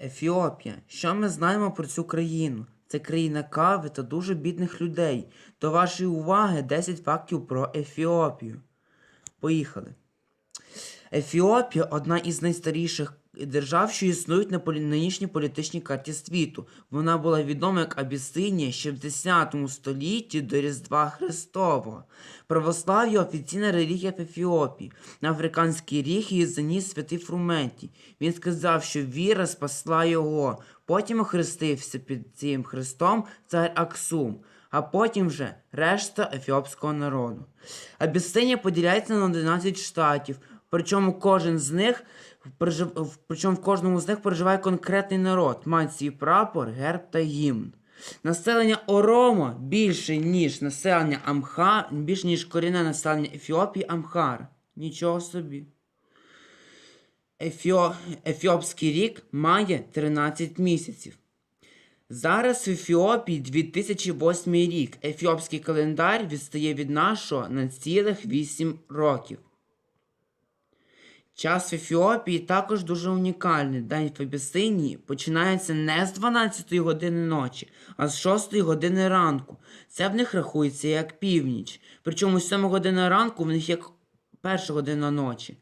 Ефіопія. Що ми знаємо про цю країну? Це країна кави та дуже бідних людей. До вашої уваги 10 фактів про Ефіопію. Поїхали. Ефіопія одна із найстаріших держав, що існують на нинішній політичній карті світу. Вона була відома як Абісинія ще в 10 столітті до Різдва Христового. Православ'я офіційна релігія в Ефіопії. На африканський ріг її заніс святий Фрументі. Він сказав, що віра спасла його. Потім охрестився під цим хрестом цар Аксум, а потім вже решта ефіопського народу. Абісинія поділяється на 11 штатів, причому кожен з них причому в кожному з них проживає конкретний народ, мають свій прапор, герб та гімн. Населення Оромо більше, ніж населення Амха, більше, ніж корінне населення Ефіопії Амхар. Нічого собі. Ефіо... Ефіопський рік має 13 місяців. Зараз в Ефіопії 2008 рік. Ефіопський календар відстає від нашого на цілих 8 років. Час в Ефіопії також дуже унікальний. День в Абісинії починається не з 12 години ночі, а з 6 години ранку. Це в них рахується як північ. Причому 7 година ранку в них як перша година ночі.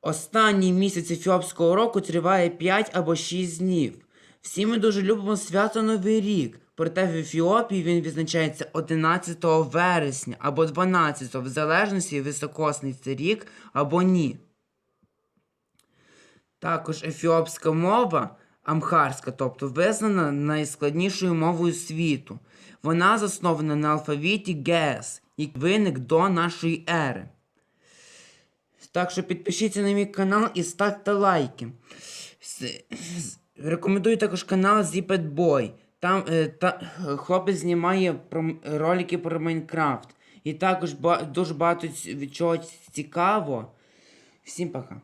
Останній місяць ефіопського року триває 5 або 6 днів. Всі ми дуже любимо свято Новий рік. Проте в Ефіопії він відзначається 11 вересня або 12, в залежності високосний це рік або ні. Також ефіопська мова амхарська, тобто визнана найскладнішою мовою світу. Вона заснована на алфавіті ГЕС, який виник до нашої ери. Так що підпишіться на мій канал і ставте лайки. Рекомендую також канал Zippet Boy. Там е, та, хлопець знімає про, ролики про Майнкрафт. І також ба, дуже багато від чого цікаво. Всім пока.